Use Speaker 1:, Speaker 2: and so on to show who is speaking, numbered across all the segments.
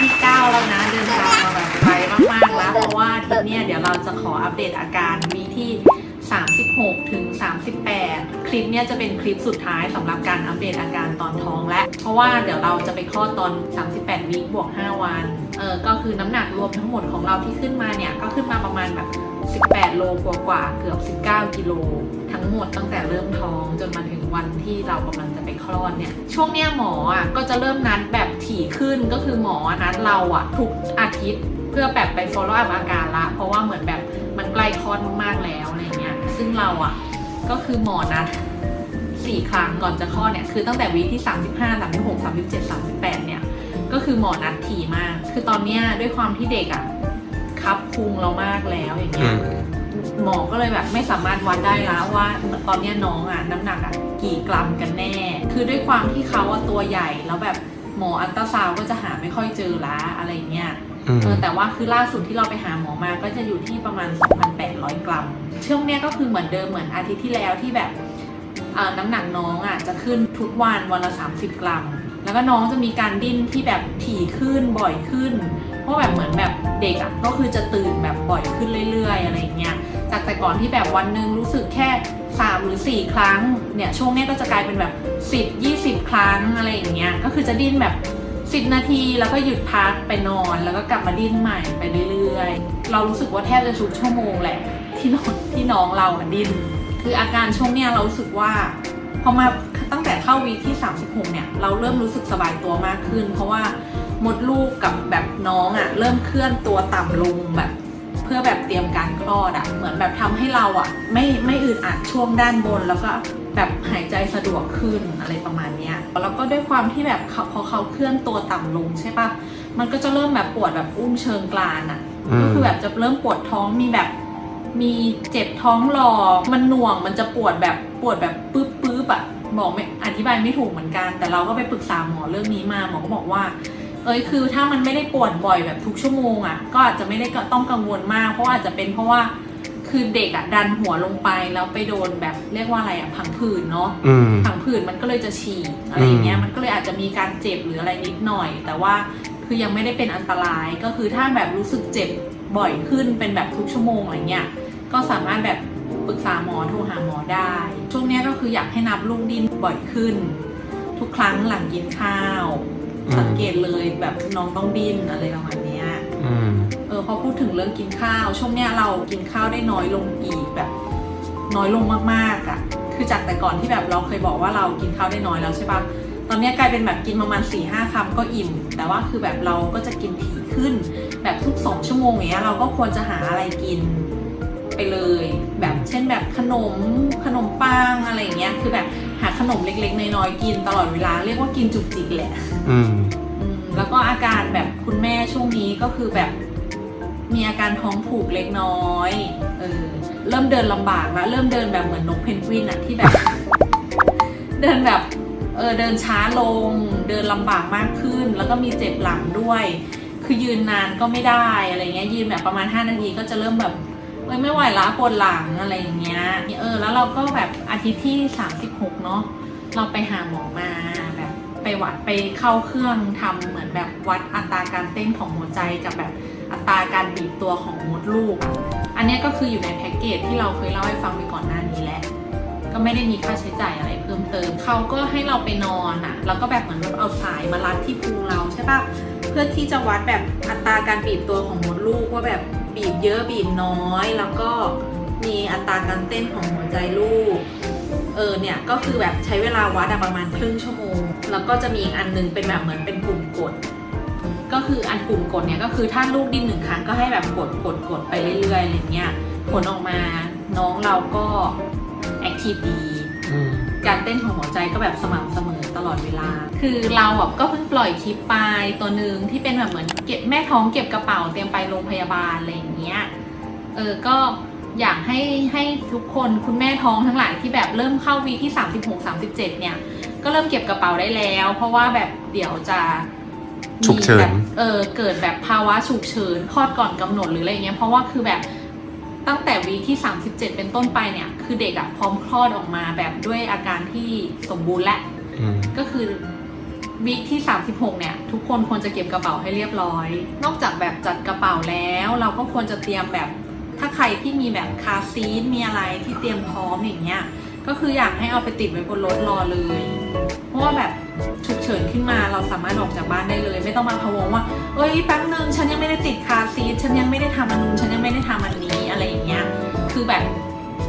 Speaker 1: ที่9แล้วนะเดินทางมาแบบไกลมากๆแล้ว เพราะว่าทีเนี้ยเดี๋ยวเราจะขออัปเดตอาการวีที่ 36 ถึง 38 คลิปเนี้ยจะเป็นคลิปสุดท้ายสำหรับการอัปเดตอาการตอนท้องและ เพราะว่าเดี๋ยวเราจะไปคลอดตอน 38 วีคบวก 5 วัน เออก็คือน้ำหนักรวมทั้งหมดของเราที่ขึ้นมาเนี่ย ก็ขึ้นมาประมาณแบบ 18 โลกว่าๆเกือบ 19 กิโล ทั้งหมดตั้งแต่เริ่มท้องจนมาถึงวันที่เรากำลังจะไปคลอดเนี่ย ช่วงเนี้ยหมออะก็จะเริ่มนัดแบบถี่ขึ้นก็คือหมอนัดเราอะทุกอาทิตย์ เพื่อแบบไป follow up อาการละ เพราะว่าเหมือนแบบมันใกล้คลอดมากๆแล้วอะไรเงี้ย ซึ่งเราอะก็คือหมอนัดสี่ครั้งก่อนจะคลอดเนี่ยคือตั้งแต่วีที่ 35 36 37 38 เนี่ย ก็คือหมอนัดถี่มาก คือตอนเนี้ยด้วยความที่เด็กอะ คับพุงเรามากแล้วอย่าง
Speaker 2: อื
Speaker 1: เงี้ย
Speaker 2: ม
Speaker 1: หมอก็เลยแบบไม่สามารถวัดได้แล้วว่าตอนเนี้ยน้องอะน้ำหนักอะกี่กรัมกันแน่ คือด้วยความที่เขาว่าตัวใหญ่แล้วแบบหมออัลตราซาวด์ก็จะหาไม่ค่อยเจอละอะไรเงี้ย
Speaker 2: อืม
Speaker 1: เออแต่ว่าคือล่าสุดที่เราไปหาหมอมาก็จะอยู่ที่ประมาณ 2,800 กรัม ช่วงเนี้ยก็คือเหมือนเดิมเหมือนอาทิตย์ที่แล้วที่แบบเอ่อน้ำหนักน้องอะจะขึ้นทุกวันวันละ 30 กรัม แล้วก็น้องจะมีการดิ้นที่แบบถี่ขึ้นบ่อยขึ้น เพราะแบบเหมือนแบบเด็กอะก็คือจะตื่นแบบบ่อยขึ้นเรื่อย ๆ อะไรอย่างเงี้ย จากแต่ก่อนที่แบบวันหนึ่งรู้สึกแค่3หรือ 4 ครั้ง เนี่ยช่วงนี้ก็จะกลายเป็นแบบ 10 20 ครั้งอะไรอย่างเงี้ย ก็คือจะดิ้นแบบ 10 นาทีแล้วก็หยุดพักไปนอน แล้วก็กลับมาดิ้นใหม่ไปเรื่อยๆ เรารู้สึกว่าแทบจะทุกชั่วโมงแหละที่น้องที่น้องเราดิ้น คืออาการช่วงเนี้ยเรารู้สึกว่า พอมาตั้งแต่เข้าวีที่ 36 เนี่ย เราเริ่มรู้สึกสบายตัวมากขึ้น เพราะว่ามดลูกกับแบบน้องอะเริ่มเคลื่อนตัวต่ำลงแบบ เพื่อแบบเตรียมการคลอดอะเหมือนแบบทำให้เราอะไม่ไม่อึดอัดช่วงด้านบน แล้วก็แบบหายใจสะดวกขึ้นอะไรประมาณเนี้ยแล้วก็ด้วยความที่แบบพอเขาเคลื่อนตัวต่ำลงใช่ปะมันก็จะเริ่มแบบปวดแบบอุ้มเชิงกรานอะ
Speaker 2: อืม
Speaker 1: ก็คือแบบจะเริ่มปวดท้องมีแบบ มีเจ็บท้องหลอกมันหน่วงมันจะปวดแบบปวดแบบปื๊บปื๊บอะบอกไม่อธิบายไม่ถูกเหมือนกัน แต่เราก็ไปปรึกษาหมอเรื่องนี้มาหมอก็บอกว่า เอ้ยคือถ้ามันไม่ได้ปวดบ่อยแบบทุกชั่วโมงอะ่ะก็อาจจะไม่ได้ต้องกังวลมาก เพราะว่าอาจจะเป็นเพราะว่าคือเด็กอะ่ะดันหัวลงไปแล้วไปโดนแบบเรียกว่าอะไรอะ่ะผังผืดเนาะ
Speaker 2: อืม
Speaker 1: ผังผืดมันก็เลยจะฉีกอะไรอย่างเงี้ย
Speaker 2: อืม
Speaker 1: มันก็เลยอาจจะมีการเจ็บหรืออะไรนิดหน่อย แต่ว่าคือยังไม่ได้เป็นอันตรายก็คือถ้าแบบรู้สึกเจ็บ บ่อยขึ้นเป็นแบบทุกชั่วโมงอะไรเงี้ยก็สามารถแบบปรึกษาหมอโทรหาหมอได้ ช่วงเนี้ยก็คืออยากให้นับลูกดิ้นบ่อยขึ้น ทุกครั้งหลังกินข้าว
Speaker 2: อืม
Speaker 1: สังเกตเลยแบบน้องต้องดิ้นอะไรประมาณเนี้ย
Speaker 2: อืม
Speaker 1: เออพอพูดถึงเรื่องกินข้าว ช่วงเนี้ยเรากินข้าวได้น้อยลงอีกแบบ น้อยลงมากๆอะ่ะ คือจากแต่ก่อนที่แบบเราเคยบอกว่าเรากินข้าวได้น้อยแล้วใช่ปะ ตอนเนี้ยกลายเป็นแบบกินประมาณ4ี่ห้าคำก็อิ่ม แต่ว่าคือแบบเราก็จะกินถี่ขึ้น แบบทุกสองชั่วโมงอย่างเงี้ยเราก็ควรจะหาอะไรกินไปเลย แบบเช่นแบบขนมขนมปังอะไรอย่างเงี้ยคือแบบหาขนมเล็กๆน้อยๆกินตลอดเวลาเรียกว่ากินจุกจิกแหละ
Speaker 2: อืม
Speaker 1: อืมแล้วก็อาการแบบคุณแม่ช่วงนี้ก็คือแบบมีอาการท้องผูกเล็กน้อยเออเริ่มเดินลำบากแล้วเริ่มเดินแบบเหมือนนกเพนกวินอะที่แบบ เดินแบบ เออเดินช้าลง เดินลำบากมากขึ้น แล้วก็มีเจ็บหลังด้วย คือยืนนานก็ไม่ได้อะไรเงี้ยยืนแบบประมาณ 5 นาทีก็จะเริ่มแบบเอ้ยไม่ไหวละปวดหลังอะไรอย่างเงี้ยเออแล้วเราก็แบบอาทิตย์ที่ 36 เนาะเราไปหาหมอมาแบบไปวัดไปเข้าเครื่องทำเหมือนแบบวัดอัตราการเต้นของหัวใจกับแบบอัตราการบีบตัวของมดลูก อันนี้ก็คืออยู่ในแพ็กเกจที่เราเคยเล่าให้ฟังไปก่อนหน้านี้ ไม่ได้มีค่าใช้จ่ายอะไรเพิ่มเติม เขาก็ให้เราไปนอนอะแล้วก็แบบเหมือนแบบเอาสายมารัดที่พุงเราใช่ปะเพื่อที่จะวัดแบบอัตราการบีบตัวของมดลูกว่าแบบบีบเยอะบีบน้อย แล้วก็มีอัตราการเต้นของหัวใจลูก เออเนี่ยก็คือแบบใช้เวลาวัดอะประมาณครึ่งชั่วโมง แล้วก็จะมีอีกอันนึงเป็นแบบเหมือนเป็นปุ่มกด ก็คืออันปุ่มกดเนี่ยก็คือถ้าลูกดิ้นหนึ่งครั้งก็ให้แบบกดกดกดไปเรื่อยๆอะไรเงี้ยผลออกมาน้องเราก็ แอคทีฟดี
Speaker 2: อืม
Speaker 1: การเต้นของหัวใจก็แบบสม่ำเสมอตลอดเวลา คือเราอะก็เพิ่งปล่อยคลิปไปตัวหนึ่งที่เป็นแบบเหมือนเก็บแม่ท้องเก็บกระเป๋าเตรียมไปโรงพยาบาลอะไรอย่างเงี้ย เออ ก็อยากให้ให้ทุกคนคุณแม่ท้องทั้งหลายที่แบบเริ่มเข้าวีที่ 36 37 เนี่ย ก็เริ่มเก็บกระเป๋าได้แล้ว เพราะว่าแบบเดี๋ยวจะมี
Speaker 2: ฉุกเฉิน
Speaker 1: แบบเออ เกิดแบบภาวะฉุกเฉินคลอดก่อนกำหนดหรืออะไรเงี้ย เพราะว่าคือแบบ ตั้งแต่วีคที่ 37 เป็นต้นไปเนี่ย คือเด็กอะพร้อมคลอดออกมาแบบด้วยอาการที่สมบูรณ์และ
Speaker 2: อืม
Speaker 1: ก็คือวีคที่ 36 เนี่ย ทุกคนควรจะเก็บกระเป๋าให้เรียบร้อย นอกจากแบบจัดกระเป๋าแล้ว เราก็ควรจะเตรียมแบบถ้าใครที่มีแบบคาร์ซีทมีอะไรที่เตรียมพร้อมอย่างเงี้ยก็คืออยากให้เอาไปติดไว้บนรถรอเลย เพราะว่าแบบ ฉุกเฉินขึ้นมาเราสามารถออกจากบ้านได้เลย ไม่ต้องมาพะวงว่า เอ้ยแป๊บนึงฉันยังไม่ได้ติดคาร์ซีทฉันยังไม่ได้ทำอันนู้นฉันยังไม่ได้ทำอันนี้อะไรอย่างเงี้ยคือแบบ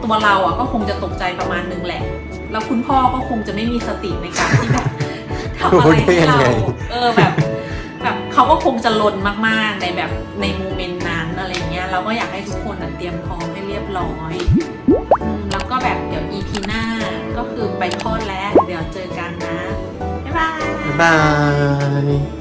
Speaker 1: ตัวเราอะก็คงจะตกใจประมาณนึงแหละ แล้วคุณพ่อก็คงจะไม่มีสติในการที่แบบทำอะไรให้เราเออแบบแบบเขาก็คงจะลนมากๆในแบบในโมเมนต์นั้นอะไรเงี้ยเราก็อยากให้ทุกคนอะเตรียมพร้อมให้เรียบร้อยอืมแล้วก็แบบเดี๋ยว EP หน้าก็คือไปคลอดแล้ว เดี๋ยวเจอกันนะ บ๊ายบาย
Speaker 2: 拜拜。